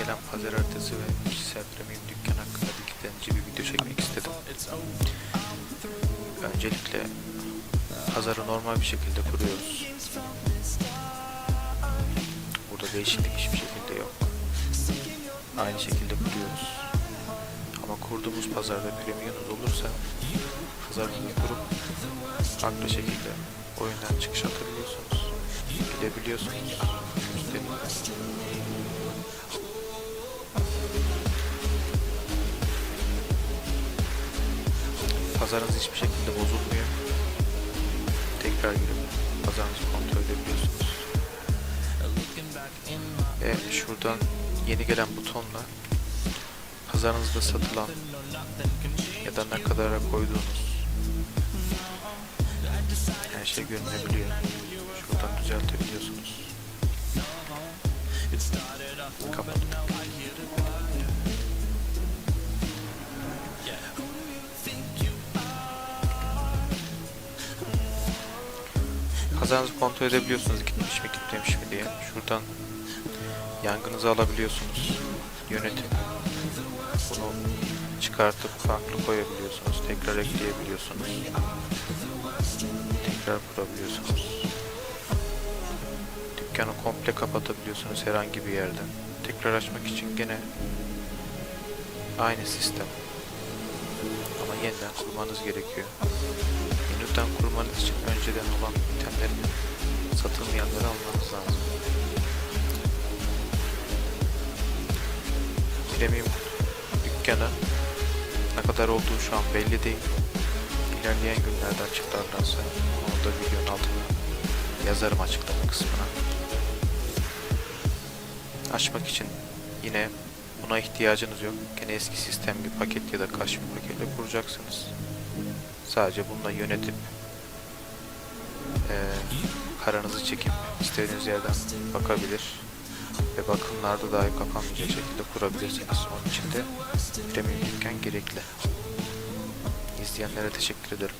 gelen pazar ertesi ve kişisel premium dükkan hakkında bir bilgilendirici bir video çekmek istedim. Öncelikle pazarı normal bir şekilde kuruyoruz. Burada değişiklik hiçbir şekilde yok. Aynı şekilde kuruyoruz. Ama kurduğumuz pazarda premium'unuz olursa pazarını kurup farklı şekilde oyundan çıkış atabiliyorsunuz. Gidebiliyorsunuz. Müşterileriniz. Pazarınız hiçbir şekilde bozulmuyor. Tekrar girip pazarınızı kontrol edebiliyorsunuz. Ve şuradan yeni gelen butonla pazarınızda satılan ya da ne kadara koyduğunuz her şey görünebiliyor. Şuradan düzeltebiliyorsunuz. Kapatıp Kazanızı kontrol edebiliyorsunuz gitmiş mi gitmemiş mi diye. Şuradan yangınızı alabiliyorsunuz. Yönetim. Bunu çıkartıp farklı koyabiliyorsunuz. Tekrar ekleyebiliyorsunuz. Tekrar kurabiliyorsunuz. Dükkanı komple kapatabiliyorsunuz herhangi bir yerden. Tekrar açmak için gene aynı sistem. Ama yeniden kurmanız gerekiyor. Yeniden kurmanız için önceden olan itemleri satılmayanları almanız lazım. Premium dükkanı ne kadar olduğu şu an belli değil. İlerleyen günlerde açıklarlarsa onu da videonun altına yazarım açıklama kısmına. Açmak için yine buna ihtiyacınız yok. Gene eski sistem bir paket ya da kaş bir paketle kuracaksınız. Sadece bununla yönetip eee paranızı çekip istediğiniz yerden bakabilir ve bakımlarda dahi kapanmayacak şekilde kurabilirsiniz. Onun için de premium dükkan gerekli. İzleyenlere teşekkür ederim.